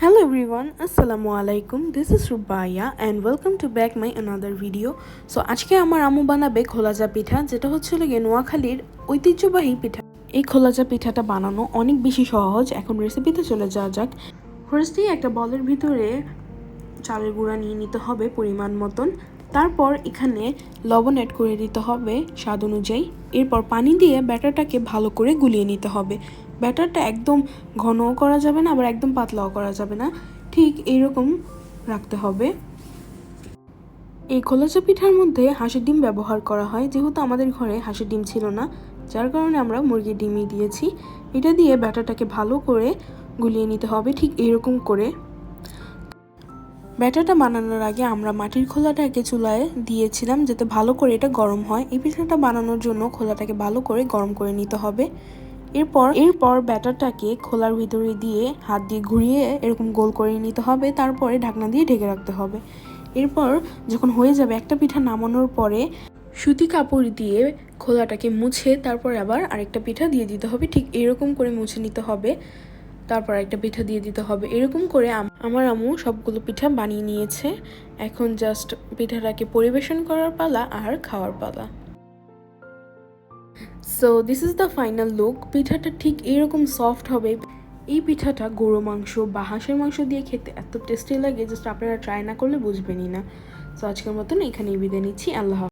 Hello everyone, Assalamu alaikum. This is Rubaya and welcome to back my another video. So আজকে আমার আম্মু বানাবে খোলাজা পিঠা যেটা হচ্ছে গিয়ে নোয়াখালীর ঐতিহ্যবাহী পিঠা। এই খোলাজা পিঠাটা বানানো অনেক বেশি সহজ। এখন রেসিপিতে চলে যাওয়া যাক। ফার্স্টেই একটা বলের ভিতরে চালের গুঁড়া নিয়ে নিতে হবে পরিমাণ মতন। তারপর এখানে লবণ অ্যাড করে দিতে হবে স্বাদ অনুযায়ী। এরপর পানি দিয়ে ব্যাটারটাকে ভালো করে গুলিয়ে নিতে হবে। ব্যাটারটা একদম ঘনও করা যাবে না, আবার একদম পাতলাও করা যাবে না। ঠিক এইরকম রাখতে হবে। এই খোলাচা পিঠার মধ্যে হাঁসের ডিম ব্যবহার করা হয়। যেহেতু আমাদের ঘরে হাঁসের ডিম ছিল না, যার কারণে আমরা মুরগির ডিমই দিয়েছি। এটা দিয়ে ব্যাটারটাকে ভালো করে গুলিয়ে নিতে হবে, ঠিক এরকম করে। ব্যাটারটা বানানোর আগে আমরা মাটির খোলাটাকে চুলায় দিয়েছিলাম, যাতে ভালো করে এটা গরম হয়। এই পিঠাটা বানানোর জন্য খোলাটাকে ভালো করে গরম করে নিতে হবে। এরপর এরপর ব্যাটারটাকে খোলার ভিতরে দিয়ে হাত দিয়ে ঘুরিয়ে এরকম গোল করে নিতে হবে, তারপরে ঢাকনা দিয়ে ঢেকে রাখতে হবে। এরপর যখন হয়ে যাবে একটা পিঠা নামানোর পরে সুতি কাপড় দিয়ে খোলাটাকে মুছে, তারপর আবার আরেকটা পিঠা দিয়ে দিতে হবে, ঠিক এরকম করে মুছে নিতে হবে। তারপর একটা পিঠা দিয়ে দিতে হবে। এরকম করে আমার আম্মু সবগুলো পিঠা বানিয়ে নিয়েছে। এখন জাস্ট পিঠাটাকে পরিবেশন করার পালা আর খাওয়ার পালা। So this is the final look পিঠাটা ঠিক এরকম সফট হবে। এই পিঠাটা গরু মাংস বা হাঁসের মাংস দিয়ে খেতে এত টেস্টি লাগে জাস্ট আপনারা ট্রাই না করলে বুঝবেনই না। সো আজকের মতন এখানেই বিদায় নিচ্ছি। আল্লাহ।